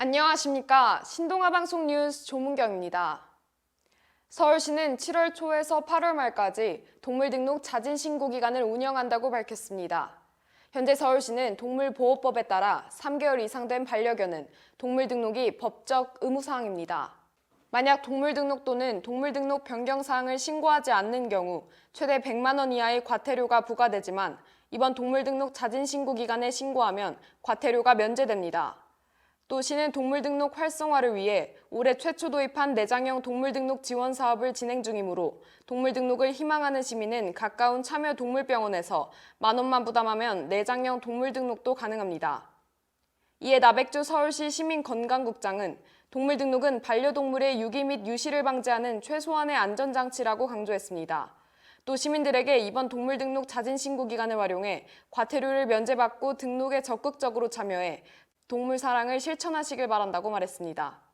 안녕하십니까. 신동아 방송 뉴스 조문경입니다. 서울시는 7월 초에서 8월 말까지 동물 등록 자진 신고 기간을 운영한다고 밝혔습니다. 현재 서울시는 동물보호법에 따라 3개월 이상 된 반려견은 동물 등록이 법적 의무 사항입니다. 만약 동물 등록 또는 동물 등록 변경 사항을 신고하지 않는 경우 최대 100만 원 이하의 과태료가 부과되지만 이번 동물 등록 자진 신고 기간에 신고하면 과태료가 면제됩니다. 또 시는 동물 등록 활성화를 위해 올해 최초 도입한 내장형 동물 등록 지원 사업을 진행 중이므로 동물 등록을 희망하는 시민은 가까운 참여 동물병원에서 만 원만 부담하면 내장형 동물 등록도 가능합니다. 이에 나백주 서울시 시민건강국장은 동물 등록은 반려동물의 유기 및 유실을 방지하는 최소한의 안전장치라고 강조했습니다. 또 시민들에게 이번 동물 등록 자진 신고 기간을 활용해 과태료를 면제받고 등록에 적극적으로 참여해 동물 사랑을 실천하시길 바란다고 말했습니다.